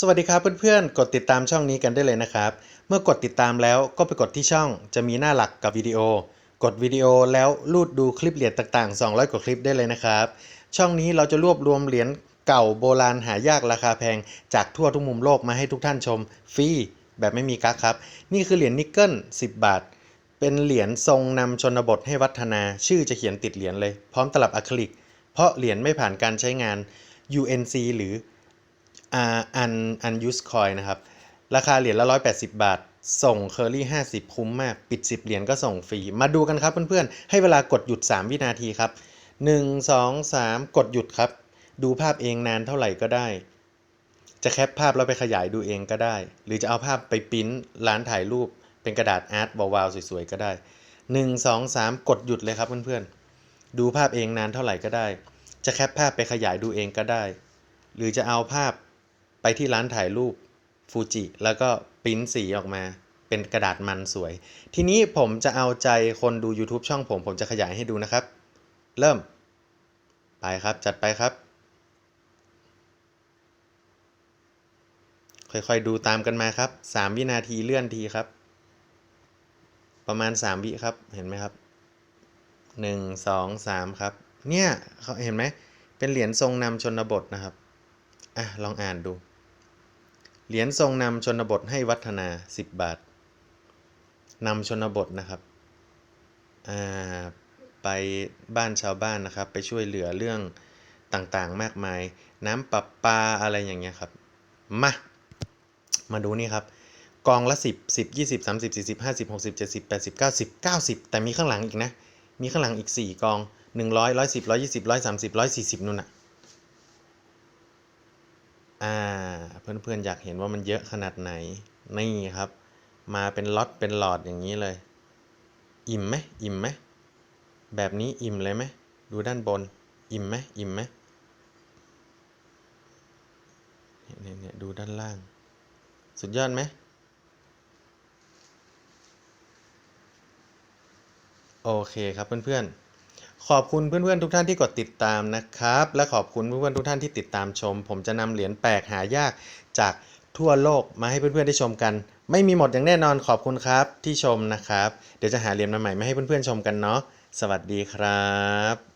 สวัสดีครับเพื่อนๆ กดติดตามช่องนี้กันได้เลยนะครับ เมื่อกดติดตามแล้วก็ไปกดที่ช่องจะมีหน้าหลักกับวิดีโอ กดวิดีโอแล้วลูดดูคลิปเหรียญต่างๆ 200 กว่าคลิปได้เลยนะครับ ช่องนี้เราจะรวบรวมเหรียญเก่าโบราณหายากราคาแพง จากทั่วทุกมุมโลกมาให้ทุกท่านชมฟรีแบบไม่มีกั๊กครับ นี่คือเหรียญนิกเกิล10 บาท เป็นเหรียญทรงนำชนบทให้วัฒนา ชื่อจะเขียนติดเหรียญเลย พร้อมตลับอะคริลิก เพราะเหรียญไม่ผ่านการใช้งาน UNC หรือ อันอันยูสคอยนะครับ ราคาเหรียญละ 180 บาท ส่งเคอรี่50 คุ้มมาก ปิด 10 เหรียญก็ส่งฟรี มาดูกันครับเพื่อนๆ ให้เวลากดหยุด 3 วินาทีครับ 1 2 3 กดหยุดครับ ดูภาพเองนานเท่าไหร่ก็ได้ จะแคปภาพแล้วไปขยายดูเองก็ได้ หรือจะเอาภาพไปปริ้นร้านถ่ายรูป เป็นกระดาษอาร์ตวาวๆสวยๆก็ได้ 1 2 3 กดหยุดเลยครับเพื่อนๆ ดูภาพเองนานเท่าไหร่ก็ได้ จะแคปภาพไปขยายดูเองก็ได้ หรือจะเอาภาพ ไปที่ร้านถ่ายรูปฟูจิแล้วก็ปริ้นสีออกมา เป็นกระดาษมันสวย ทีนี้ผมจะเอาใจคนดู YouTube ช่องผม ผมจะขยายให้ดูนะครับ เริ่ม ไปครับจัดไปครับ ค่อยๆดูตามกันมาครับ 3 วินาทีเลื่อนทีครับ ประมาณ 3 วิครับเห็นไหมครับ 1 2 3 ครับ เนี่ยเขาเห็นไหมเป็นเหรียญทรงนำชนบทนะครับอะลองอ่านดู เหรียญทรงนำชนบทให้วัฒนา 10 บาทนำชนบทนะครับไปบ้านชาวบ้านนะครับ ไปช่วยเหลือเรื่องต่างๆ มากมาย น้ำประปาอะไรอย่างเงี้ยครับ มา มาดูนี่ครับ กองละ 10 10 20 30 40 50 60 70 80 90 90 แต่มีข้างหลังอีกนะ มีข้างหลังอีก 4 กอง 100 110 120 130 140นู่นน่ะ อ่า เพื่อนๆอยากเห็นว่ามันเยอะขนาดไหน นี่ครับ มาเป็นล็อตเป็นหลอดอย่างนี้เลย อิ่มไหมอิ่มไหมแบบนี้อิ่มเลยไหมดูด้านบน อิ่มไหมอิ่มไหมเนี่ยเนี่ยดูด้านล่าง สุดยอดไหมโอเคครับเพื่อนๆ ขอบคุณเพื่อนๆทุกท่านที่กดติดตามนะครับ และขอบคุณเพื่อนๆทุกท่านที่ติดตามชม ผมจะนำเหรียญแปลกหายากจากทั่วโลกมาให้เพื่อนๆได้ชมกัน ไม่มีหมดอย่างแน่นอนขอบคุณครับที่ชมนะครับ เดี๋ยวจะหาเหรียญมาใหม่มาให้เพื่อนๆชมกันเนาะสวัสดีครับ